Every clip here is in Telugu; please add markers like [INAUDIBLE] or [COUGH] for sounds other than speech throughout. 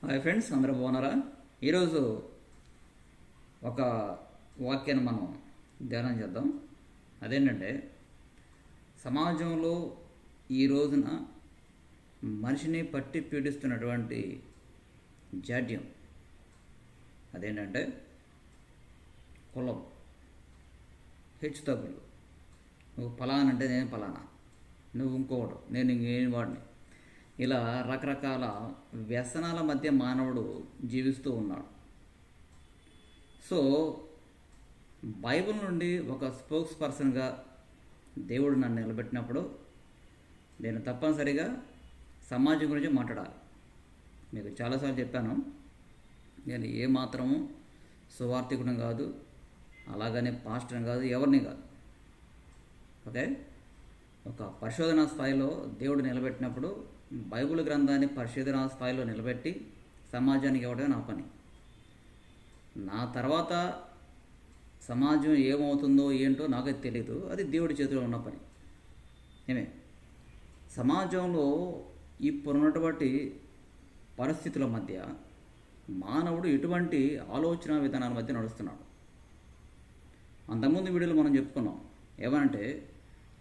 హాయ్ ఫ్రెండ్స్ అందరూ బాగున్నారా? ఈరోజు ఒక వాక్యాన్ని మనం ధ్యానం చేద్దాం. అదేంటంటే సమాజంలో ఈ రోజున మనిషిని పట్టి పీడిస్తున్నటువంటి జాడ్యం అదేంటంటే కులం హెచ్చు తగ్గులు. నువ్వు ఫలానా అంటే నేను ఫలానా నువ్వు ఇంకోడు నేను ఇంకేం వాడిని. ఇలా రకరకాల వ్యసనాల మధ్య మానవుడు జీవిస్తూ ఉన్నాడు. సో బైబిల్ నుండి ఒక స్పోక్స్ పర్సన్గా దేవుడు నన్ను నిలబెట్టినప్పుడు నేను తప్పనిసరిగా సమాజం గురించి మాట్లాడాలి. మీకు చాలాసార్లు చెప్పాను నేను ఏమాత్రము సువార్థికుడం కాదు అలాగనే పాస్టర్ని కాదు ఎవరిని కాదు. ఓకే? ఒక పరిశోధన స్థాయిలో దేవుడు నిలబెట్టినప్పుడు బైబిల్ గ్రంథాన్ని పరిశోధనా స్థాయిలో నిలబెట్టి సమాజానికి ఇవ్వడమే నా పని. నా తర్వాత సమాజం ఏమవుతుందో ఏంటో నాకు తెలియదు అది దేవుడి చేతిలో ఉన్న పని. ఏమే? సమాజంలో ఇప్పుడున్నటువంటి పరిస్థితుల మధ్య మానవుడు ఎటువంటి ఆలోచన విధానాల మధ్య నడుస్తున్నాడు. అంతకుముందు వీడియోలో మనం చెప్పుకున్నాం. ఏమనంటే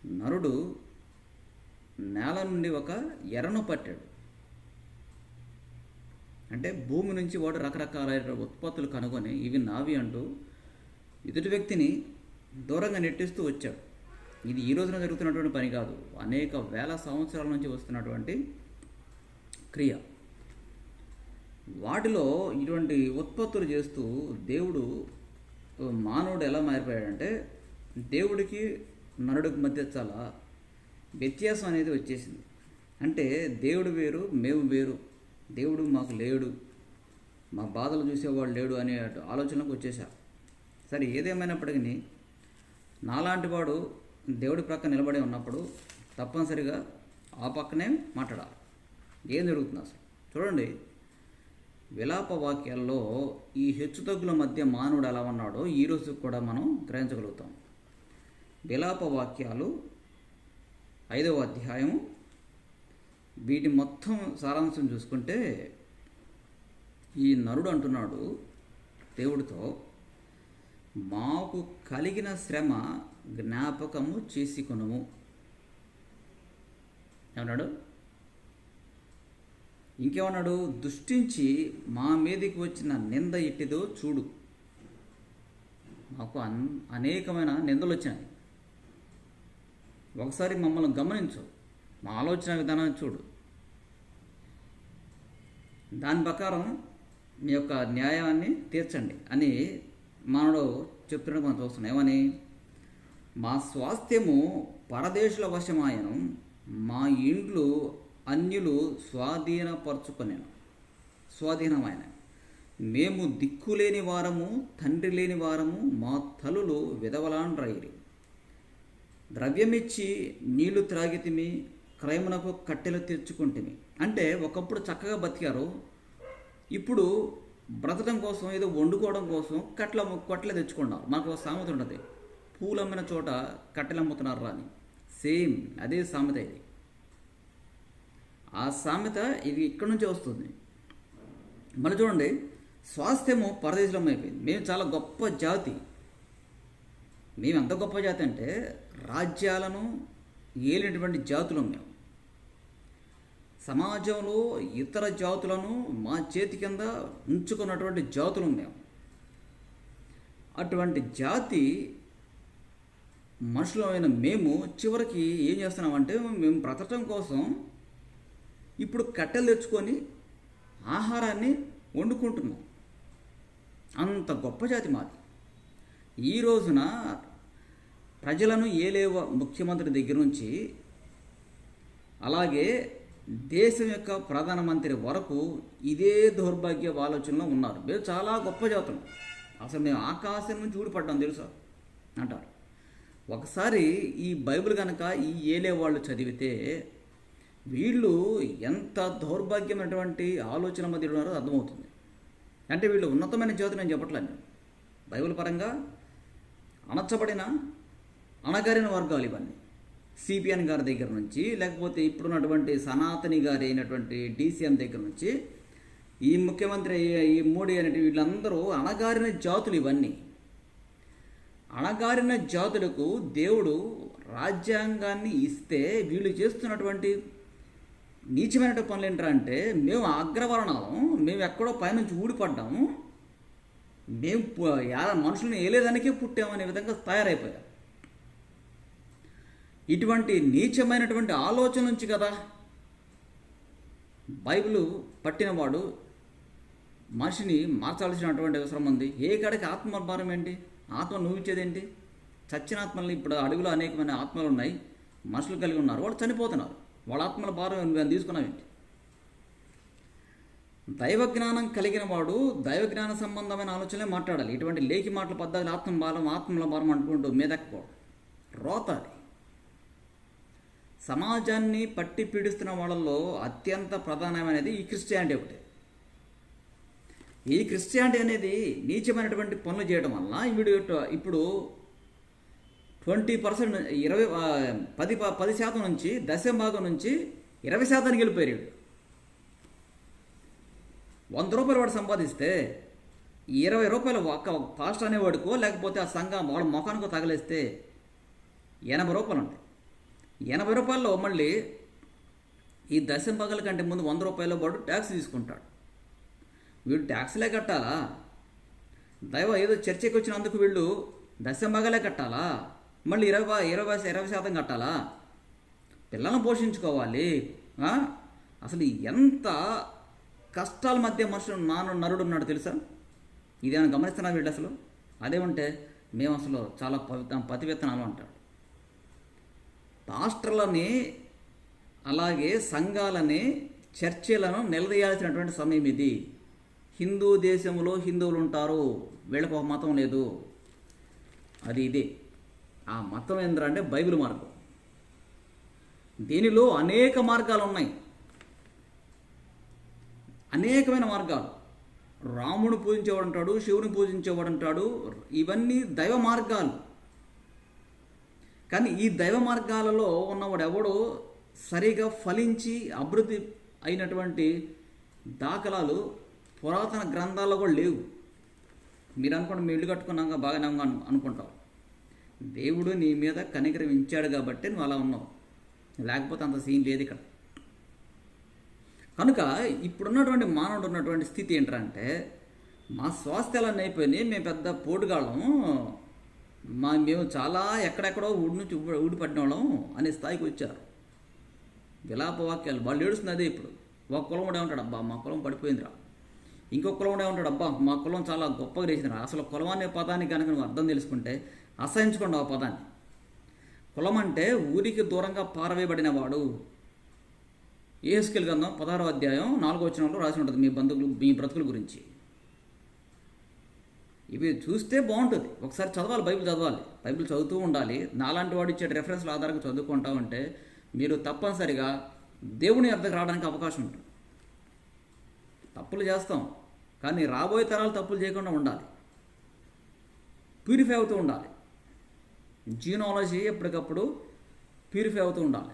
నరుడు నేల నుండి ఒక ఎర్రను పట్టాడు. అంటే భూమి నుంచి వాడు రకరకాలైన ఉత్పత్తులు కనుగొని ఇవి నావి అంటూ ఎదుటి వ్యక్తిని దూరంగా నెట్టిస్తూ వచ్చాడు. ఇది ఈ రోజున జరుగుతున్నటువంటి పని కాదు. అనేక వేల సంవత్సరాల నుంచి వస్తున్నటువంటి క్రియ. వాటిలో ఇటువంటి ఉత్పత్తులు చేస్తూ దేవుడు మానవుడు ఎలా మారిపోయాడంటే దేవుడికి నరుడికి మధ్య చాలా వ్యత్యాసం అనేది వచ్చేసింది. అంటే దేవుడు వేరు మేము వేరు. దేవుడు మాకు లేడు. మా బాధలు చూసేవాడు లేడు అనే ఆలోచనకు వచ్చేసా. సరే ఏదేమైనప్పటికీ నాలాంటి వాడు దేవుడి ప్రక్క నిలబడి ఉన్నప్పుడు తప్పనిసరిగా ఆ పక్కనే మాట్లాడాలి. ఏం జరుగుతుంది అసలు? చూడండి విలాప వాక్యాల్లో ఈ హెచ్చుతగ్గుల మధ్య మానవుడు ఎలా ఉన్నాడో ఈరోజు కూడా మనం గ్రహించగలుగుతాం. విలాప వాక్యాలు ఐదవ అధ్యాయము. వీటి మొత్తం సారాంశం చూసుకుంటే ఈ నరుడు అంటున్నాడు దేవుడితో మాకు కలిగిన శ్రమ జ్ఞాపకము చేసుకునము. ఏమన్నాడు? ఇంకేమన్నాడు? దుష్టించి మా మీదకి వచ్చిన నింద ఇట్టిదో చూడు. మాకు అన్ అనేకమైన నిందలు వచ్చినాయి ఒకసారి మమ్మల్ని గమనించు. మా ఆలోచన విధానాన్ని చూడు. దాని ప్రకారం మీ యొక్క న్యాయాన్ని తీర్చండి అని మానవుడు చెప్తున్నట్టు మనం చూస్తున్నాం ఏమని? మా స్వాస్థ్యము పరదేశుల వశమాయను. మా ఇండ్లు అన్యులు స్వాధీనపరచుకొనేను స్వాధీనమైన మేము దిక్కులేని వారము తండ్రి లేని వారము మా తలులు విధవలాండ్రయిరి. ద్రవ్యమిచ్చి నీళ్ళు త్రాగితిమి క్రైమునకు కట్టెలు తెచ్చుకుంటుమి. అంటే ఒకప్పుడు చక్కగా బతికారు. ఇప్పుడు బ్రతకడం కోసం ఏదో వండుకోవడం కోసం కట్టెల కట్టెలు తెచ్చుకున్నారు. మాకు ఒక సామెత ఉంటుంది. పూలు అమ్మిన చోట కట్టెలు అమ్ముతున్నారు రా అని సేమ్ అదే సామెత ఇది. ఆ సామెత ఇది ఇక్కడి నుంచే వస్తుంది. మళ్ళీ చూడండి స్వాస్థ్యము పరదేశం అయిపోయింది. మేము చాలా గొప్ప జాతి. మేము ఎంత గొప్ప జాతి అంటే రాజ్యాలను ఏలినటువంటి జాతులం మేము. సమాజంలో ఇతర జాతులను మా చేతి కింద ఉంచుకున్నటువంటి జాతులం మేము. అటువంటి జాతి మనుషులమైన మేము చివరికి ఏం చేస్తున్నామంటే మేము బ్రతకడం కోసం ఇప్పుడు కట్టెలు తెచ్చుకొని ఆహారాన్ని వండుకుంటున్నాం. అంత గొప్ప జాతి మాది. ఈ రోజున ప్రజలను ఏలేవ ముఖ్యమంత్రి దగ్గర నుంచి అలాగే దేశం యొక్క ప్రధానమంత్రి వరకు ఇదే దౌర్భాగ్య ఆలోచనలో ఉన్నారు. మీరు చాలా గొప్ప జాతులు. అసలు మేము ఆకాశం నుంచి ఊడిపడ్డాం తెలుసా? అంటారు. ఒకసారి ఈ బైబిల్ కనుక ఈ ఏలే వాళ్ళు చదివితే వీళ్ళు ఎంత దౌర్భాగ్యమైనటువంటి ఆలోచన మధ్య ఉన్నారో అర్థమవుతుంది. అంటే వీళ్ళు ఉన్నతమైన జాతి నేను చెప్పట్లేదు. బైబిల్ పరంగా అణచబడిన అణగారిన వర్గాలు ఇవన్నీ. సిపిఎన్ గారి దగ్గర నుంచి లేకపోతే ఇప్పుడున్నటువంటి సనాతని గారి అయినటువంటి డీసీఎం దగ్గర నుంచి ఈ ముఖ్యమంత్రి ఈ మోడీ అనేటి వీళ్ళందరూ అణగారిన జాతులు ఇవన్నీ. అణగారిన జాతులకు దేవుడు రాజ్యాంగాన్ని ఇస్తే వీళ్ళు చేస్తున్నటువంటి నీచమైన పనులు ఏంటంటే మేము అగ్రవర్ణాలం మేము ఎక్కడో పైనుంచి ఊడిపడ్డాము మేము మనుషులను యా ఏలేదానికే పుట్టామనే విధంగా తయారైపోయాం ఇటువంటి నీచమైనటువంటి ఆలోచన నుంచి కదా బైబిల్ పట్టినవాడు మనిషిని మార్చాల్సినటువంటి అవసరం ఉంది. ఏ కాడికి ఆత్మభారం ఏంటి? ఆత్మ నువ్వించేదేంటి చచ్చిన ఆత్మల్ని ఇప్పుడు అడుగులో అనేకమైన ఆత్మలు ఉన్నాయి. మనుషులు కలిగి ఉన్నారు. వాళ్ళు చనిపోతున్నారు. వాళ్ళ ఆత్మల భారం మేము తీసుకున్నావేంటి దైవ జ్ఞానం కలిగిన వాడు దైవ జ్ఞాన సంబంధమైన ఆలోచనలే మాట్లాడాలి. ఇటువంటి లేఖి మాటల పద్ధతులు ఆత్మ భారం ఆత్మల భారం అనుకుంటూ మీదకపోవడం రోత అది. సమాజాన్ని పట్టి పీడిస్తున్న వాళ్ళల్లో అత్యంత ప్రధానమైనది ఈ క్రిస్టియానిటీ ఒకటి. ఈ క్రిస్టియానిటీ అనేది నీచమైనటువంటి పనులు చేయడం వలన వీడు ఇప్పుడు ట్వంటీ పర్సెంట్ ఇరవై పది ప- పది శాతం నుంచి దశం భాగం నుంచి ఇరవై శాతానికి వెళ్ళిపోయాడు వంద రూపాయలు వాడు సంపాదిస్తే ఇరవై రూపాయలు ఒక్క పాస్ట్ అనేవాడుకో లేకపోతే ఆ సంఘం వాళ్ళ ముఖానికో తగిలేస్తే ఎనభై రూపాయలు ఉంటాయి. ఎనభై రూపాయల్లో మళ్ళీ ఈ దశం పగల కంటే ముందు వంద రూపాయల పాటు ట్యాక్స్ తీసుకుంటాడు. వీడు ట్యాక్స్లే కట్టాలా? దైవ ఏదో చర్చకి వచ్చినందుకు వీళ్ళు దశం పగలే కట్టాలా? మళ్ళీ ఇరవై ఇరవై ఇరవై శాతం కట్టాలా? పిల్లలను పోషించుకోవాలి అసలు ఎంత కష్టాల మధ్య మనుషులు నాను నరుడు ఉన్నాడు తెలుసా? ఇదేమైనా గమనిస్తున్నా వీళ్ళు అసలు? అదేమంటే మేము అసలు చాలా పవిత్ర పతివిత్తనాలు అంటాడు పాస్టర్లని అలాగే సంఘాలని చర్చిలను నిలదీయాల్సినటువంటి సమయం ఇది. హిందూ దేశంలో హిందువులు ఉంటారు. వీళ్ళకు ఒక మతం లేదు. అది ఇదే. ఆ మతం ఏంటంటే బైబిల్ మార్గం. దీనిలో అనేక మార్గాలు ఉన్నాయి. అనేకమైన మార్గాలు. రాముడు పూజించేవాడు అంటాడు శివుని పూజించేవాడు అంటాడు ఇవన్నీ దైవ మార్గాలు. కానీ ఈ దైవ మార్గాలలో ఉన్నవాడు ఎవడు సరిగా ఫలించి అభివృద్ధి అయినటువంటి దాఖలాలు పురాతన గ్రంథాల్లో కూడా లేవు. మీరు అనుకోండి మీ ఇల్లు కట్టుకున్నాక బాగానే అను- అనుకుంటావు దేవుడు నీ మీద కనికరించాడు కాబట్టి నువ్వు అలా ఉన్నావు. లేకపోతే అంత సీన్ లేదు ఇక్కడ. కనుక ఇప్పుడున్నటువంటి మానవుడు ఉన్నటువంటి స్థితి ఏంటంటే మా స్వాస్థ్యాలన్నీ అయిపోయినాయి మేము పెద్ద పోటుగాళ్ళం. మా మేము చాలా ఎక్కడెక్కడో ఊడి నుంచి ఊడిపడిన వాళ్ళం అనే స్థాయికి వచ్చారు. విలాప వాక్యాలు. వాళ్ళు ఏడుస్తుంది అదే ఇప్పుడు. ఒక కులం కూడా ఉంటాడు అబ్బా మా కులం పడిపోయిందిరా. ఇంకొక కులం కూడా ఉంటాడు అబ్బా మా కులం చాలా గొప్పగా చేసిందిరా. అసలు కులం అనే పదానికి కనుక నువ్వు అర్థం తెలుసుకుంటే అసహించుకోండి ఆ పదాన్ని. కులం అంటే ఊరికి దూరంగా పారవేయబడిన వాడు. ఏసుకెళ్ళి గంధం పదహారో అధ్యాయం నాలుగో వచనంలో రాసి ఉంటుంది మీ బంధువులు మీ బ్రతుకుల గురించి. ఇవి చూస్తే బాగుంటుంది. ఒకసారి చదవాలి బైబిల్ చదవాలి. బైబిల్ చదువుతూ ఉండాలి. నాలాంటి వాడు ఇచ్చే రెఫరెన్స్ల ఆధారంగా చదువుకుంటా ఉంటే మీరు తప్పనిసరిగా దేవుని అర్థకు రావడానికి అవకాశం ఉంటుంది. తప్పులు చేస్తాం. కానీ రాబోయే తరాలు తప్పులు చేయకుండా ఉండాలి. ప్యూరిఫై అవుతూ ఉండాలి. జీనాలజీ ఎప్పటికప్పుడు ప్యూరిఫై అవుతూ ఉండాలి.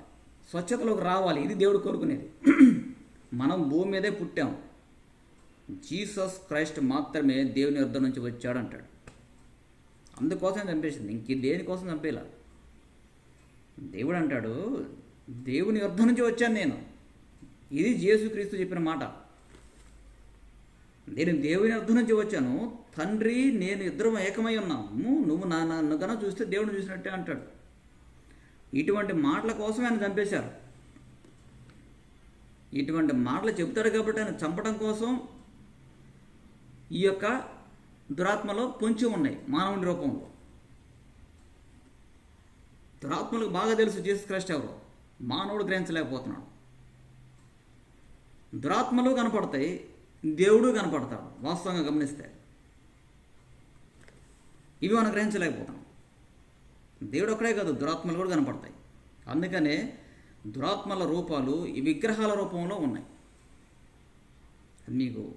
స్వచ్ఛతలోకి రావాలి. ఇది దేవుడు కోరుకునేది. [CLEARS THROAT] మనం భూమి మీదే పుట్టాం. జీసస్ క్రైస్ట్ మాత్రమే దేవుని యుద్ధం నుంచి వచ్చాడు అంటాడు. అందుకోసం చంపేసింది. ఇంక దేనికోసం చంపేలా? దేవుడు అంటాడు దేవుని యుద్ధం నుంచి వచ్చాను నేను. ఇది యేసుక్రీస్తు చెప్పిన మాట. నేను దేవుని వద్ద నుంచి వచ్చాను. తండ్రి నేను ఇద్దరం ఏకమై ఉన్నాము. నువ్వు నా నన్ను కన్నా చూస్తే దేవుని చూసినట్టే అంటాడు. ఇటువంటి మాటల కోసం ఆయన చంపేశారు. ఇటువంటి మాటలు చెబుతాడు కాబట్టి ఆయన చంపడం కోసం ఈ యొక్క దురాత్మలో పొంచి ఉన్నాయి మానవుని రూపంలో. దురాత్మలకు బాగా తెలుసు జీసస్ క్రైస్ట్ ఎవరు? మానవుడు గ్రహించలేకపోతున్నాడు. దురాత్మలు కనపడతాయి దేవుడు కనపడతాడు వాస్తవంగా గమనిస్తే. ఇవి మనం గ్రహించలేకపోతున్నాం. దేవుడు ఒక్కడే కాదు దురాత్మలు కూడా కనపడతాయి. అందుకనే దురాత్మల రూపాలు ఈ విగ్రహాల రూపంలో ఉన్నాయి. మీకు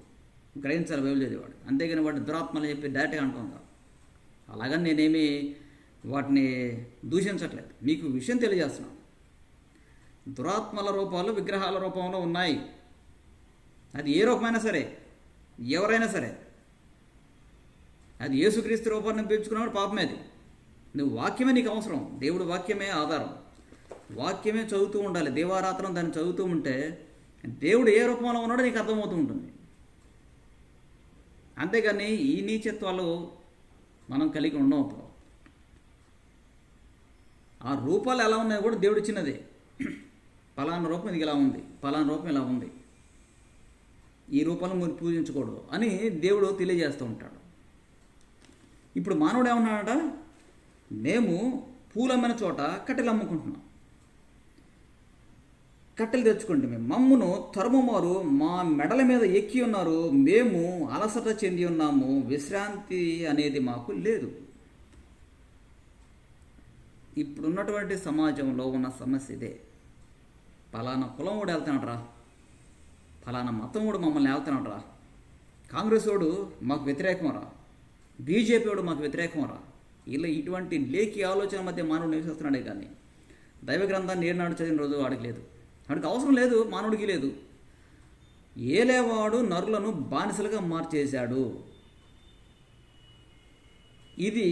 గ్రహించాలి బైబిల్ చదివాడు అంతేగాని వాటి దురాత్మలు చెప్పి డైరెక్ట్గా అంటుందా అలాగని నేనేమి వాటిని దూషించట్లేదు. మీకు విషయం తెలియజేస్తున్నాను. దురాత్మల రూపాలు విగ్రహాల రూపంలో ఉన్నాయి. అది ఏ రూపమైనా సరే ఎవరైనా సరే అది యేసుక్రీస్తు రూపాన్ని పెంచుకున్నవాడు పాపమే అది. నువ్వు వాక్యమే నీకు అవసరం. దేవుడు వాక్యమే ఆధారం. వాక్యమే చదువుతూ ఉండాలి. దేవారాత్రం దాన్ని చదువుతూ ఉంటే దేవుడు ఏ రూపంలో ఉన్నాడో నీకు అర్థమవుతూ ఉంటుంది. అంతేగాని ఈ నీచత్వాలు మనం కలిగి ఉండం అప్పుడు. ఆ రూపాలు ఎలా ఉన్నాయో కూడా దేవుడు ఇచ్చినదే. పలానా రూపం ఇది ఇలా ఉంది పలానా రూపం ఇలా ఉంది. ఈ రూపంలో మీరు పూజించకూడదు అని దేవుడు తెలియజేస్తూ ఉంటాడు. ఇప్పుడు మానవుడు ఏమన్నాడట? మేము పూలమ్మిన చోట కట్టెలు అమ్ముకుంటున్నాం. కట్టెలు తెచ్చుకోండి మేము. మమ్మును తరుముమారు మా మెడల మీద ఎక్కి ఉన్నారు. మేము అలసట చెంది ఉన్నాము. విశ్రాంతి అనేది మాకు లేదు. ఇప్పుడున్నటువంటి సమాజంలో ఉన్న సమస్య ఇదే. పలానా కులం కూడా వెళ్తున్నాడు ఫలానా మతం కూడా మమ్మల్ని వెళ్తున్నాడు రా. కాంగ్రెస్ వాడు మాకు వ్యతిరేకం రా. బీజేపీ వాడు మాకు వ్యతిరేకం రా. ఇలా ఇటువంటి లేఖి ఆలోచన మధ్య మానవుడు నివసిస్తున్నాడే కానీ దైవ గ్రంథాన్ని ఏనాడు చదివిన రోజు వాడికి లేదు. వాడికి అవసరం లేదు మానవుడికి లేదు. ఏలేవాడు నరులను బానిసలుగా మార్చేశాడు. ఇది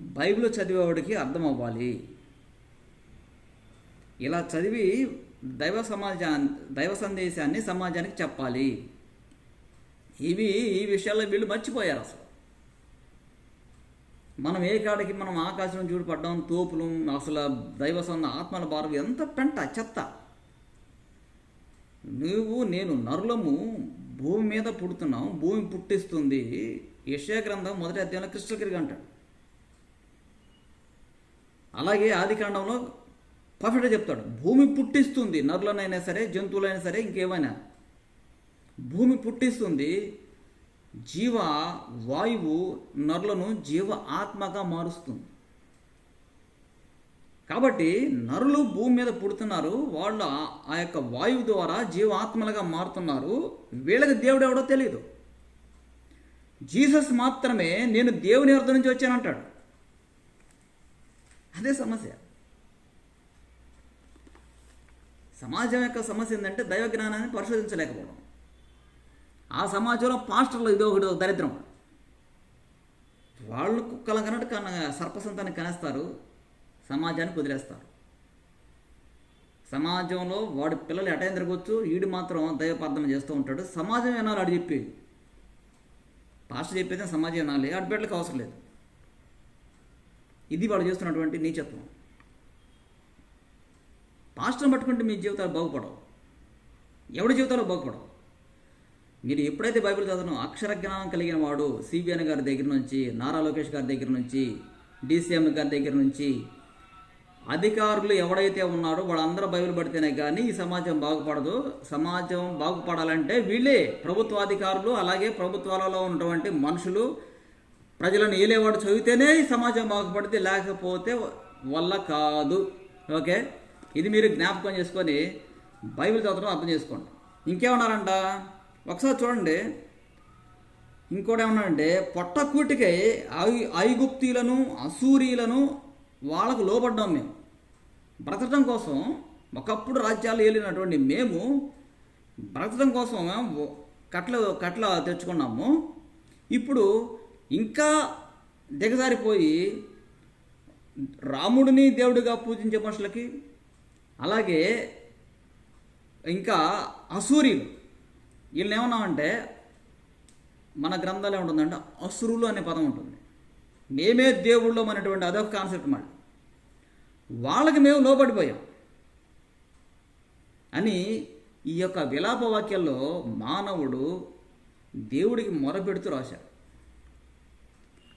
బైబిల్ చదివేవాడికి అర్థం అవ్వాలి ఇలా చదివి దైవ సమాజా దైవ సందేశాన్ని సమాజానికి చెప్పాలి. ఇవి ఈ విషయాల్లో వీళ్ళు మర్చిపోయారు అసలు. మనం ఏ కాడికి మనం ఆకాశం చూడపడ్డాం తోపులు అసలు దైవ సంద ఆత్మల భారం ఎంత పెంట చెత్త. నువ్వు నేను నరులము భూమి మీద పుడుతున్నాం భూమి పుట్టిస్తుంది. యశా గ్రంథం మొదటి అధ్యాయంలో కృష్ణగిరిగా అంటాడు. అలాగే ఆదికాండంలో పర్ఫెక్ట్గా చెప్తాడు భూమి పుట్టిస్తుంది నరులనైనా సరే జంతువులైనా సరే ఇంకేమైనా. భూమి పుట్టిస్తుంది జీవ వాయువు నరులను జీవ ఆత్మగా మారుస్తుంది. కాబట్టి నరులు భూమి మీద పుడుతున్నారు వాళ్ళు ఆ- యొక్క వాయువు ద్వారా జీవాత్మలుగా మారుతున్నారు. వీళ్ళకి దేవుడు ఎవడో తెలియదు జీసస్ మాత్రమే నేను దేవుని అర్థం నుంచి వచ్చానంటాడు అదే సమస్య. సమాజం యొక్క సమస్య ఏంటంటే దైవ జ్ఞానాన్ని పరిశోధించలేకపోవడం. ఆ సమాజంలో పాస్టర్లు ఇదో ఒకటి దరిద్రం. వాళ్ళు కుక్కల కన్నట్టు కన సర్పసంతాన్ని కనేస్తారు సమాజానికి వదిలేస్తారు సమాజంలో వాడి పిల్లలు ఎటైన తిరగొచ్చు వీడు మాత్రం దైవపార్థం చేస్తూ ఉంటాడు. సమాజం వినాలి ఆడు చెప్పేది పాస్టర్ చెప్పేది సమాజం వినాలి. ఆడి బిడ్డలకు అవసరం లేదు. ఇది వాడు చేస్తున్నటువంటి నీచత్వం. పాస్టర్ని పట్టుకుంటే మీ జీవితాలు బాగుపడవు. ఎవడి జీవితాలు బాగుపడవు? మీరు ఎప్పుడైతే బైబిల్ చదవను అక్షర జ్ఞానం కలిగిన వాడు సిబిఎన్ గారి దగ్గర నుంచి నారా లోకేష్ గారి దగ్గర నుంచి డీసీఎం గారి దగ్గర నుంచి అధికారులు ఎవడైతే ఉన్నారో వాళ్ళందరూ బైబిల్ పడితేనే కానీ ఈ సమాజం బాగుపడదు. సమాజం బాగుపడాలంటే వీళ్ళే ప్రభుత్వాధికారులు అలాగే ప్రభుత్వాలలో ఉన్నటువంటి మనుషులు ప్రజలను ఏలేవాడు చదివితేనే ఈ సమాజం బాగుపడితే లేకపోతే వల్ల కాదు. ఓకే? ఇది మీరు జ్ఞాపకం చేసుకొని బైబిల్ చదవడం అర్థం చేసుకోండి. ఇంకేమన్నారంట? ఒకసారి చూడండి. ఇంకోటి ఏమన్నాడంటే అంటే కూటికై ఐగుప్తీలను అసూరీలను వాళ్ళకు లోపడ్డాం మేము. బ్రతకడం కోసం ఒకప్పుడు రాజ్యాలు ఏలినటువంటి మేము బ్రతకడం కోసం మేము కట్ల కట్ల తెచ్చుకున్నాము. ఇప్పుడు ఇంకా దిగజారిపోయి రాముడిని దేవుడిగా పూజించే మనుషులకి అలాగే ఇంకా అసూరీలు. వీళ్ళు ఏమన్నామంటే మన గ్రంథాలు ఏముంటుందంటే అసురులు అనే పదం ఉంటుంది. మేమే దేవుళ్ళం అనేటువంటి అదొక కాన్సెప్ట్ మళ్ళీ వాళ్ళకి మేము లోబడిపోయాం. అని ఈ యొక్క విలాప వాక్యాల్లో మానవుడు దేవుడికి మొరపెడుతూ రాశాడు.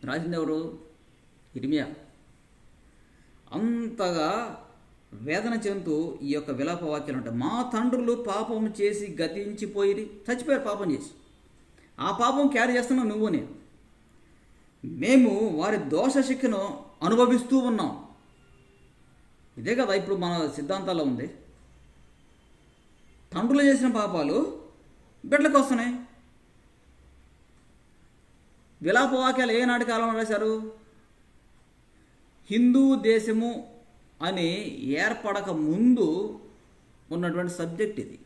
రాసింది ఎవరు? ఇర్మియా. అంతగా వేదన చెందుతూ ఈ యొక్క విలాప వాక్యాలు ఉంటాయి. మా తండ్రులు పాపం చేసి గతించిపోయి చచ్చిపోయారు పాపం చేసి. ఆ పాపం క్యారీ చేస్తున్నావు నువ్వు నేను. మేము వారి దోష శిక్షను అనుభవిస్తూ ఉన్నాం. ఇదే కదా ఇప్పుడు మన సిద్ధాంతాల్లో ఉంది. తండ్రులు చేసిన పాపాలు బిడ్డలకు వస్తున్నాయి. విలాప వాక్యాలు ఏనాటి కాలంలో రాశారు? హిందూ దేశము అని ఏర్పడక ముందు ఉన్నటువంటి సబ్జెక్ట్ ఇది.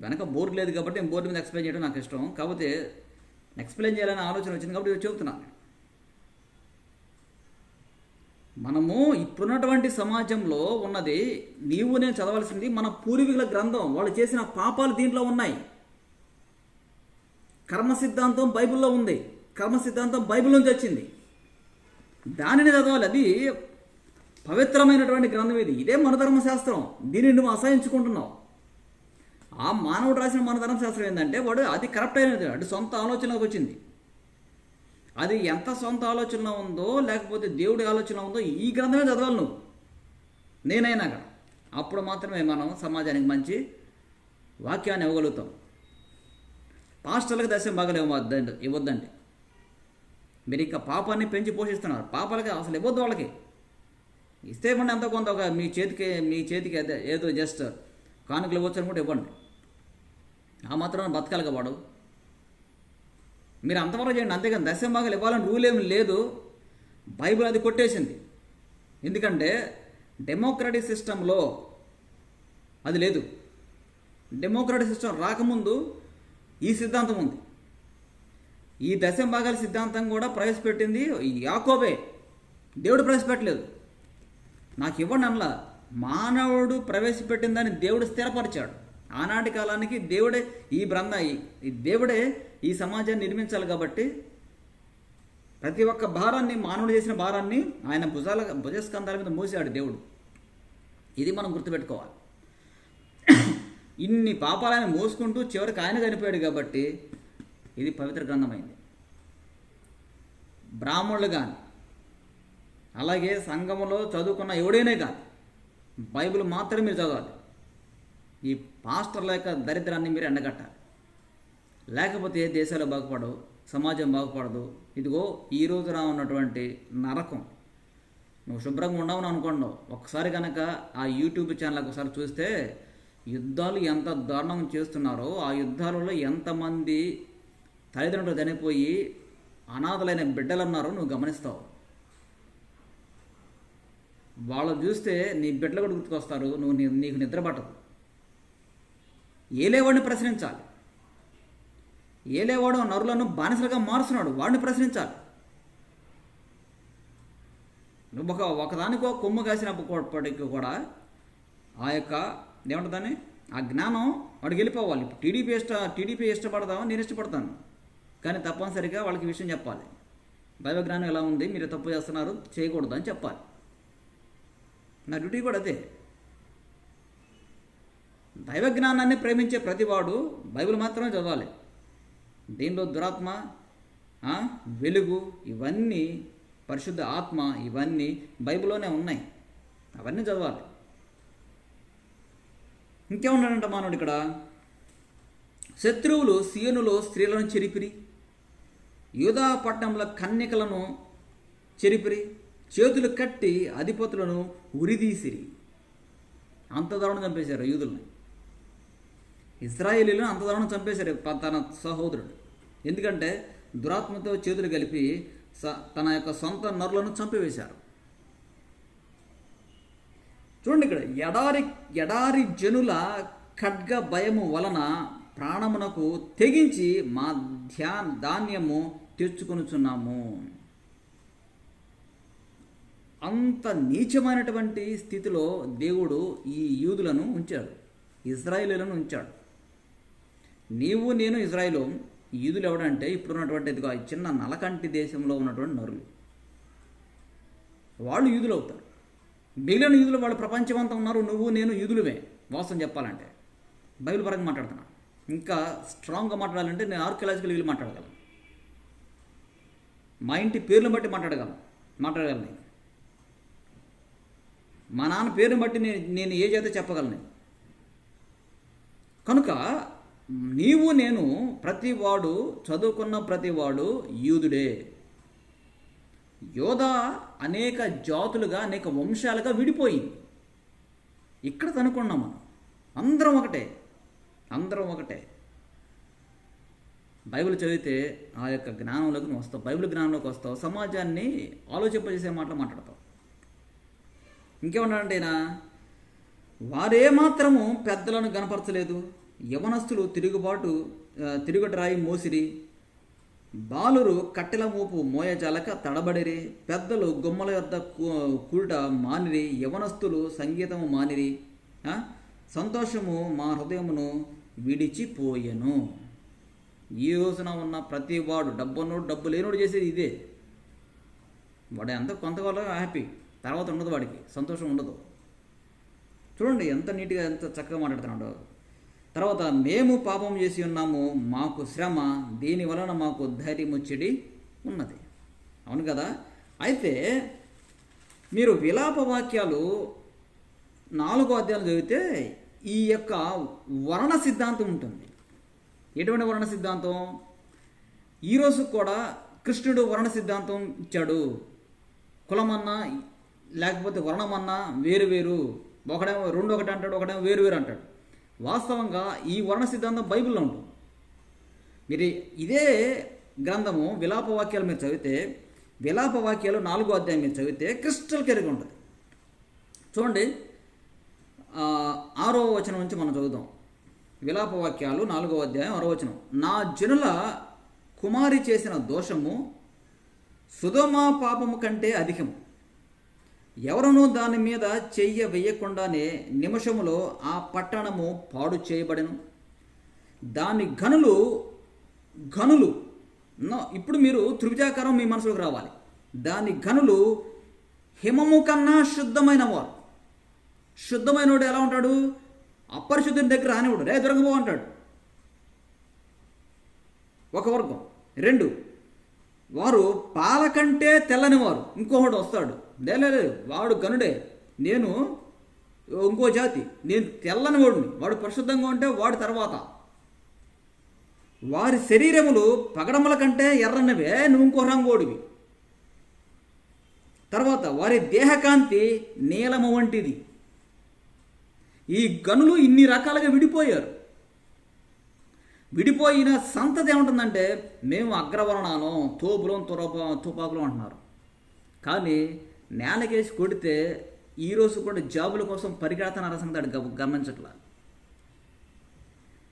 వెనక బోర్డు లేదు కాబట్టి నేను బోర్డు మీద ఎక్స్ప్లెయిన్ చేయడం నాకు ఇష్టం. కాకపోతే ఎక్స్ప్లెయిన్ చేయాలనే ఆలోచన వచ్చింది కాబట్టి ఇది చెబుతున్నాను మనము ఇప్పుడున్నటువంటి సమాజంలో ఉన్నది నీవు నేను చదవాల్సింది మన పూర్వీకుల గ్రంథం. వాళ్ళు చేసిన పాపాలు దీంట్లో ఉన్నాయి. కర్మ సిద్ధాంతం బైబిల్లో ఉంది. కర్మ సిద్ధాంతం బైబిల్ నుంచి వచ్చింది. దానిని చదవాలి. అది పవిత్రమైనటువంటి గ్రంథం ఇది. ఇదే మన ధర్మశాస్త్రం. దీనిని నువ్వు అసహించుకుంటున్నావు. ఆ మానవుడు రాసిన మన ధర్మశాస్త్రం ఏంటంటే వాడు అది కరెక్ట్ అయినది. అంటే సొంత ఆలోచనలోకి వచ్చింది. అది ఎంత సొంత ఆలోచనలో ఉందో లేకపోతే దేవుడి ఆలోచన ఉందో ఈ గ్రంథమే చదవాలి నువ్వు. నేనైనా అప్పుడు మాత్రమే మనం సమాజానికి మంచి వాక్యాన్ని ఇవ్వగలుగుతాం. పాస్టర్లకు దశం భాగాలు ఇవ్వద్దండి ఇవ్వద్దండి. మీరు ఇంకా పాపాన్ని పెంచి పోషిస్తున్నారు. పాపాలకి అసలు ఇవ్వద్దు వాళ్ళకి. ఇస్తే ఇవ్వండి అంత కొంత ఒక మీ చేతికి మీ చేతికి అదే ఏదో జస్ట్ కానుకలు ఇవ్వచ్చు అనుకుంటే ఇవ్వండి. ఆ మాత్రం బతకాలిగా వాడు. మీరు అంతవరకు చేయండి. అంతేకాని దశం భాగాలు ఇవ్వాలని రూల్ ఏమి లేదు. బైబిల్ అది కొట్టేసింది. ఎందుకంటే డెమోక్రటిక్ సిస్టంలో అది లేదు. డెమోక్రటిక్ సిస్టమ్ రాకముందు ఈ సిద్ధాంతం ఉంది. ఈ దశం భాగాల సిద్ధాంతం కూడా ప్రవేశపెట్టింది యాకోబే. దేవుడు ప్రవేశపెట్టలేదు. నాకు ఇవ్వండి అనలా మానవుడు ప్రవేశపెట్టిందని దేవుడు స్థిరపరిచాడు. ఆనాటి కాలానికి దేవుడే ఈ బ్రంథ ఈ దేవుడే ఈ సమాజాన్ని నిర్మించాలి కాబట్టి ప్రతి ఒక్క భారాన్ని మానవుడు చేసిన భారాన్ని ఆయన భుజాల భుజస్కంధాల మీద మోసాడు దేవుడు. ఇది మనం గుర్తుపెట్టుకోవాలి. [CLEARS THROAT] ఇన్ని పాపాలు మోసుకుంటూ చివరికి ఆయన చనిపోయాడు కాబట్టి ఇది పవిత్ర గ్రంథమైంది. బ్రాహ్మణులు కానీ అలాగే సంఘములో చదువుకున్న ఎవడైనా కాదు. బైబిల్ మాత్రమే మీరు చదవాలి. ఈ పాస్టర్ల యొక్క దరిద్రాన్ని మీరు ఎండగట్టాలి. లేకపోతే దేశాలు బాగుపడవు సమాజం బాగుపడదు. ఇదిగో ఈ రోజున ఉన్నటువంటి నరకం. నువ్వు శుభ్రంగా ఉండవని అనుకోండు ఒకసారి కనుక ఆ యూట్యూబ్ ఛానల్ ఒకసారి చూస్తే యుద్ధాలు ఎంత దారుణం చేస్తున్నారో ఆ యుద్ధాలలో ఎంతమంది తల్లిదండ్రులు చనిపోయి అనాథలైన బిడ్డలు ఉన్నారో నువ్వు గమనిస్తావు. వాళ్ళు చూస్తే నీ బిడ్డలు కూడా గుర్తుకొస్తారు నువ్వు నీ- నీకు నిద్ర పట్టదు. ఏలేవాడిని ప్రశ్నించాలి? ఏలేవాడు నరులను బానిసలుగా మారుస్తున్నాడు వాడిని ప్రశ్నించాలి. నువ్వు ఒక ఒకదానికో కొమ్ము కాసినప్పటికీ కూడా ఆ యొక్క ఏమంటుందని ఆ జ్ఞానం వాడికి వెళ్ళిపోవాలి. టీడీపీ ఇష్ట టీడీపీ ఇష్టపడదామో? నేను ఇష్టపడతాను. కానీ తప్పనిసరిగా వాళ్ళకి విషయం చెప్పాలి. దైవ జ్ఞానం ఎలా ఉంది? మీరు తప్పు చేస్తున్నారు చేయకూడదు అని చెప్పాలి. నా డ్యూటీ కూడా అదే. దైవ జ్ఞానాన్ని ప్రేమించే ప్రతివాడు బైబిల్ మాత్రమే చదవాలి. దీనిలో దురాత్మ వెలుగు ఇవన్నీ పరిశుద్ధ ఆత్మ ఇవన్నీ బైబిల్లోనే ఉన్నాయి. అవన్నీ చదవాలి. ఇంకేమున్నాడంట మానవుడు ఇక్కడ? శత్రువులు సీనులో స్త్రీలను చెరిపిరి యూదా పట్టణంలో కన్యకలను చెరిపిరి చేతులు కట్టి అధిపతులను ఉరిదీసిరి. అంత దారుణం చంపేశారు యూదుల్ని. ఇస్రాయేలీలను అంత దారుణం చంపేశారు తన సహోదరుడు. ఎందుకంటే దురాత్మతో చేతులు కలిపి స- తన యొక్క సొంత నరులను చంపివేశారు. చూడండి ఇక్కడ ఎడారి ఎడారి జనుల ఖడ్గ భయము వలన ప్రాణమునకు తెగించి మా ధ్యా ధాన్యము తెచ్చుకొనుచున్నాము. అంత నీచమైనటువంటి స్థితిలో దేవుడు ఈ యూదులను ఉంచాడు. ఇజ్రాయిలీలను ఉంచాడు. నీవు నేను ఇజ్రాయిలు యూదులు ఎవడంటే ఇప్పుడున్నటువంటి ఇదిగో చిన్న నలకంటి దేశంలో ఉన్నటువంటి నరులు. వాళ్ళు యూదులు అవుతారు. మిగిలిన యూదులు వాళ్ళు ప్రపంచమంతా ఉన్నారు. నువ్వు నేను యూదులువే. వాస్తవం చెప్పాలంటే. బైబిల్ పరంగా మాట్లాడుతున్నా. ఇంకా స్ట్రాంగ్గా మాట్లాడాలంటే నేను ఆర్కియలాజికల్ వీళ్ళు మాట్లాడగలను. మా ఇంటి పేర్లను బట్టి మాట్లాడగలను. మాట్లాడగలను నేను. మా నాన్న పేరుని బట్టి నేను నేను ఏ చేత చెప్పగలను? కనుక నీవు నేను ప్రతివాడు చదువుకున్న ప్రతివాడు యూదుడే. యోధ అనేక జాతులుగా అనేక వంశాలుగా విడిపోయింది. ఇక్కడ కనుక్కున్నాం మనం. అందరం ఒకటే. అందరం ఒకటే. బైబిల్ చదివితే ఆ యొక్క జ్ఞానంలోకి నువ్వు వస్తావు. బైబిల్ జ్ఞానంలోకి వస్తావు. సమాజాన్ని ఆలోచింపజేసే మాటలు మాట్లాడతావు. ఇంకేమన్నాడంటే ఈయన వారే మాత్రము పెద్దలను గనపరచలేదు యవనస్తులు తిరుగుబాటు ఆ, తిరుగుటరాయి మోసిరి. బాలురు కట్టెల మోపు మోయజాలక తడబడిరి. పెద్దలు గుమ్మల వద్ద కూ- కూట మానిరి. యవనస్తులు సంగీతము మానిరి. సంతోషము మా హృదయమును విడిచిపోయెను. ఈ రోజున ఉన్న ప్రతి వాడు డబ్బున్నోడు డబ్బు లేనోడు చేసేది ఇదే. వాడు ఎంత కొంతకాలం హ్యాపీ. తర్వాత ఉండదు వాడికి సంతోషం ఉండదు. చూడండి ఎంత నీట్గా ఎంత చక్కగా మాట్లాడుతున్నాడు. తర్వాత మేము పాపం చేసి ఉన్నాము మాకు శ్రమ దీని వలన మాకు ధైర్యం చెడి ఉన్నది. అవును కదా? అయితే మీరు విలాప వాక్యాలు నాలుగో అధ్యాయం చదివితే ఈ యొక్క వర్ణ సిద్ధాంతం ఉంటుంది. ఎటువంటి వర్ణ సిద్ధాంతం? ఈరోజు కూడా కృష్ణుడు వర్ణ సిద్ధాంతం ఇచ్చాడు. కులమన్నా లేకపోతే వర్ణమన్నా వేరు వేరు ఒకడేమో రెండు ఒకటి అంటాడు ఒకడేమో వేరు వేరు అంటాడు. వాస్తవంగా ఈ వర్ణ సిద్ధాంతం బైబిల్లో ఉంటుంది. మీరు ఇదే గ్రంథము విలాప వాక్యాలు మీరు చదివితే విలాప వాక్యాలు నాలుగో అధ్యాయం మీరు చదివితే క్రిస్టల్ కెరిగి ఉంటుంది. చూడండి ఆరో వచనం నుంచి మనం చదువుదాం. విలాప వాక్యాలు నాలుగో అధ్యాయం ఆరో వచనం. నా జనుల కుమారి చేసిన దోషము సుధమా పాపము కంటే అధికము. ఎవరునూ దాని మీద చెయ్య వేయకుండానే నిమిషములో ఆ పట్టణము పాడు చేయబడను. దాని గనులు గనులు ఇప్పుడు మీరు త్రిభుజాకారం మీ మనసులోకి రావాలి. దాని గనులు హిమము కన్నా శుద్ధమైన వారు. శుద్ధమైనవాడు ఎలా ఉంటాడు? అపరిశుద్ధుని దగ్గర రానివాడు రే దొరకబో అంటాడు. ఒక వర్గం. రెండు. వారు పాల కంటే తెల్లని వారు ఇంకొకడు వస్తాడు. లేదు వాడు గనుడే. నేను ఇంకో జాతి. నేను తెల్లని వాడిని. వాడు పరిశుద్ధంగా ఉంటే వాడు తర్వాత. వారి శరీరములు పగడముల కంటే ఎర్రనివే నువ్వు ఇంకో రంగోడివి. తర్వాత వారి దేహకాంతి నీలము వంటిది. ఈ గనులు ఇన్ని రకాలుగా విడిపోయారు. విడిపోయిన సంతతి ఏముంటుందంటే మేము అగ్రవర్ణానం తోపులం తురప తుపాకులం అంటున్నారు. కానీ నేలకేసి కొడితే ఈరోజు కూడా జాబుల కోసం పరిగెడుతున్నారు సంగతి గమనించట్లా.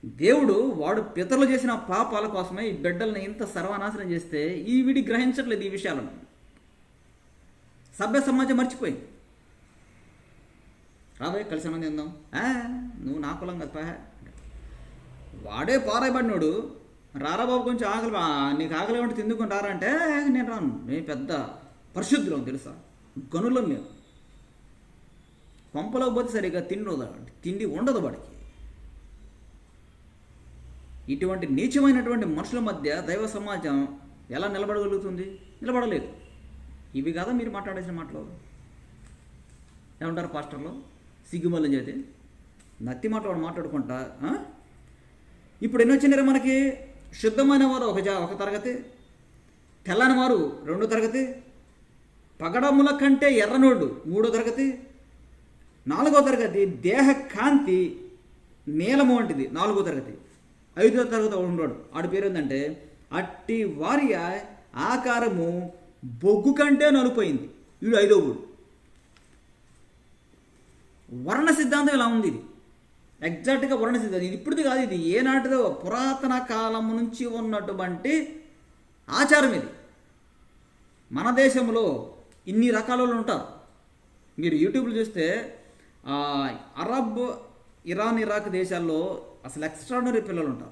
దేవుడు వాడు పితరులు చేసిన పాపాల కోసమే ఈ బిడ్డల్ని ఇంత సర్వనాశనం చేస్తే ఈ వీడి గ్రహించట్లేదు ఈ విషయాలను. సభ్య సమాజం మర్చిపోయింది. రాబోయే కలిసి అన్నం తిందాం నువ్వు నా కులం కదా వాడే పారాయబడినోడు రారా బాబు కొంచెం ఆకలి నీకు ఆకలి ఉంటే తిందుకుని రారా అంటే నేను రాను. మేము పెద్ద పరిశుద్ధులం తెలుసా? గనులం మేము పంపలో సరిగా సరిగ్గా తిండి తిండి ఉండదు వాడికి. ఇటువంటి నీచమైనటువంటి మనుషుల మధ్య దైవ సమాజం ఎలా నిలబడగలుగుతుంది? నిలబడలేదు. ఇవి కదా మీరు మాట్లాడేసిన మాటలు? ఏమంటారు పాస్టర్లో? సిగ్గుమల్లని చేతి? నత్తి మాట వాడు మాట్లాడుకుంటా ఇప్పుడు ఎన్ని వచ్చినారు మనకి? శుద్ధమైన వారు ఒక జా ఒక తరగతి తెల్లని వారు రెండో తరగతి పగడముల కంటే ఎర్రనోడు మూడో తరగతి? నాలుగో తరగతి దేహ కాంతి నీలము వంటిది నాలుగో తరగతి. ఐదో తరగతి ఒకడు ఆడి పేరు ఏంటంటే అట్టి వారి ఆకారము బొగ్గు కంటే నలుపోయింది వీడు ఐదో ఊడు వర్ణ సిద్ధాంతం ఇలా ఉంది ఇది? ఎగ్జాక్ట్గా వర్ణ సిద్ధాంతం. ఇది ఇప్పటిది కాదు ఇది. ఏనాటిదో పురాతన కాలం నుంచి ఉన్నటువంటి ఆచారం ఇది. మన దేశంలో ఇన్ని రకాల ఉంటారు. మీరు యూట్యూబ్లో చూస్తే అరబ్ ఇరాన్ ఇరాక్ దేశాల్లో అసలు ఎక్స్ట్రాడినరీ పిల్లలు ఉంటారు.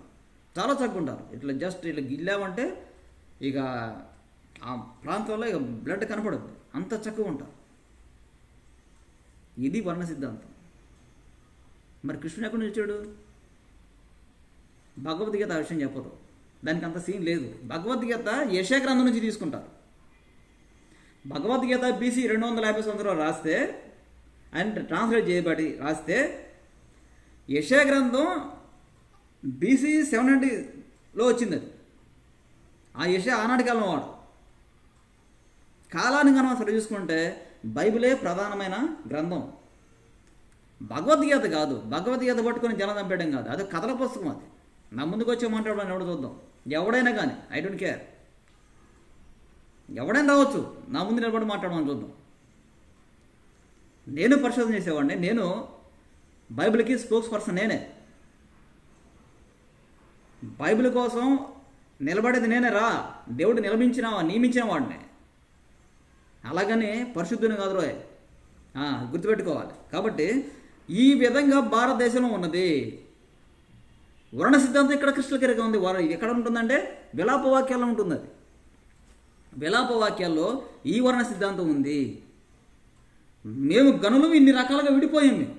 చాలా చక్కగా ఉంటారు. ఇట్లా జస్ట్ ఇట్లా గిల్లామంటే ఇక ఆ ప్రాంతంలో ఇక బ్లడ్ కనపడదు. అంత చక్కగా ఉంటారు. ఇది వర్ణ సిద్ధాంతం. మరి కృష్ణుడు ఎక్కడి నుంచి వచ్చాడు? భగవద్గీత ఆ విషయం చెప్పదు. దానికి అంత సీన్ లేదు. భగవద్గీత యశాగ్రంథం నుంచి తీసుకుంటారు. భగవద్గీత బీసీ రెండు వందల యాభై సంవత్సరాలు రాస్తే అండ్ ట్రాన్స్లేట్ చేయబడి రాస్తే యశా గ్రంథం బీసీ సెవెన్ హండ్రెడ్లో వచ్చింది అది. ఆ యశ ఆనాటి కాలం వాడు. కాలాన్ని కనుక అసలు చూసుకుంటే బైబిలే ప్రధానమైన గ్రంథం. భగవద్గీత కాదు భగవద్గీత పట్టుకొని జనం చంపేయడం కాదు. అది కథల పుస్తకం అది. నా ముందుకు వచ్చే మాట్లాడమని ఎవడు చూద్దాం. ఎవడైనా కానీ ఐ డోంట్ కేర్. ఎవడైనా రావచ్చు. నా ముందు నిలబడి మాట్లాడమని చూద్దాం. నేను పరిశోధన చేసేవాడిని. నేను బైబిల్కి స్పోక్స్ పర్సన్ నేనే. బైబిల్ కోసం నిలబడేది నేనే రా. దేవుడు నిలబించిన నియమించిన వాడిని. అలాగని పరిశుద్ధుని కాదు రోయ్. గుర్తుపెట్టుకోవాలి. కాబట్టి ఈ విధంగా భారతదేశంలో ఉన్నది. వర్ణ సిద్ధాంతం ఇక్కడ కృష్ణకిరగా ఉంది. వర ఎక్కడ ఉంటుందంటే విలాప వాక్యాల్లో ఉంటుంది అది విలాపవాక్యాల్లో ఈ వర్ణ సిద్ధాంతం ఉంది. మేము గనులు ఇన్ని రకాలుగా విడిపోయాం. మేము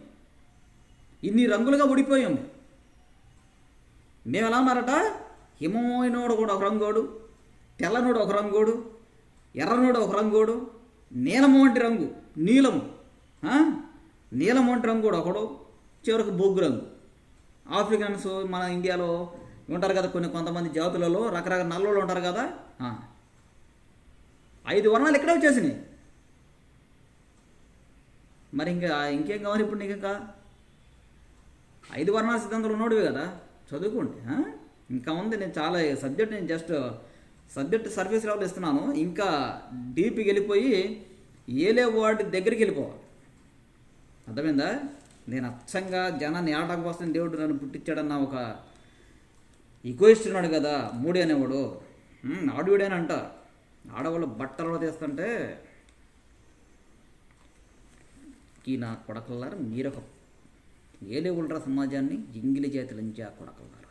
ఇన్ని రంగులుగా ఉడిపోయాము మేము మేము ఎలా ఉన్నారట హిమమైనోడు కూడా ఒక రంగోడు తెల్లనోడు ఒక రంగోడు ఎర్రనోడు ఒక రంగోడు నీలము వంటి రంగు నీలము. నీలం వంటి రంగు కూడా ఒకడు చివరికి బొగ్గు రంగు. ఆఫ్రికన్స్ మన ఇండియాలో ఉంటారు కదా కొన్ని కొంతమంది జాతులలో రకరకాల నల్లోళ్ళు ఉంటారు కదా? ఐదు వర్ణాలు ఇక్కడే వచ్చేసినాయి. మరి ఇంకా ఇంకేం కావాలి ఇప్పుడు నీకు ఇంకా? ఐదు వర్ణాల సిద్ధాంతాలు ఉన్నోడివి కదా చదువుకోండి ఇంకా ఉంది నేను చాలా సబ్జెక్ట్ నేను జస్ట్ సబ్జెక్ట్ సర్వీస్ లెవెల్ ఇస్తున్నాను. ఇంకా డీప్కి వెళ్ళిపోయి ఏలే వాడి దగ్గరికి వెళ్ళిపోవాలి. అర్థమైందా? నేను అచ్చంగా జనాన్ని ఏడటం కోసం దేవుడు నన్ను పుట్టించాడన్న ఒక ఈగోయిస్ట్ ఉన్నాడు కదా మూడే అనేవాడు ఉమ్, ఆడవిడేని ఆడవాళ్ళు బట్టలు తీస్తుంటే ఈ నా కొడకల్లారా? మీరొక ఏలే ఉల్రా సమాజాన్ని? ఇంగిలి జాతులంచి ఆ కొడకల్లారా?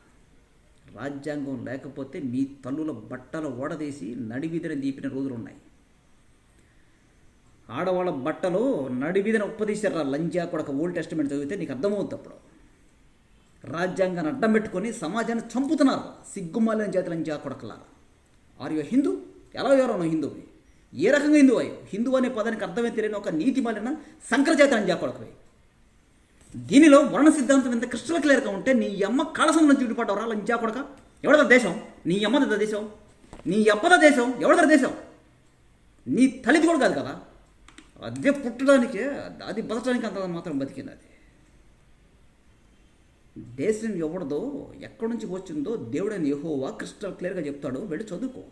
రాజ్యాంగం లేకపోతే మీ తల్లుల బట్టలు ఓడదీసి నడివీధిని దీపిన రోజులు ఉన్నాయి ఆడవాళ్ళ బట్టలు నడివీధిన ఉప్పదీశారా లంజా కొడక ఓల్డ్ టెస్టిమెంట్ చదివితే నీకు అర్థమవుతుంది అప్పుడు. రాజ్యాంగాన్ని అడ్డం పెట్టుకొని సమాజాన్ని చంపుతున్నారు. సిగ్గుమాలిన జాతి లంజా కొడకలారా ఆర్ యు హిందూ ఎలా ఎవరో హిందువు? ఏ రకంగా హిందువు అయ్యి హిందూ అనే పదానికి అర్థమే తెలియని ఒక నీతి మాలిన సంకరజాతి లంజా కొడకవే దీనిలో వర్ణ సిద్ధాంతం ఎంత క్రిస్టల్ క్లియర్గా ఉంటే నీ అమ్మ కళసం నుంచి విడిపడ్డవరా లంజా ఎవడద దేశం? నీ అమ్మద దేశం? నీ అప్పద దేశం? ఎవడద దేశం? నీ తల్లిది కూడా కాదు కదా? అదే పుట్టడానికి అది బతకడానికి అంత మాత్రం బతికింది అది. దేశం ఎవడదో ఎక్కడి నుంచి వచ్చిందో దేవుడైన యహోవా క్రిస్టల్ క్లియర్గా చెప్తాడు. వెళ్ళి చదువుకో.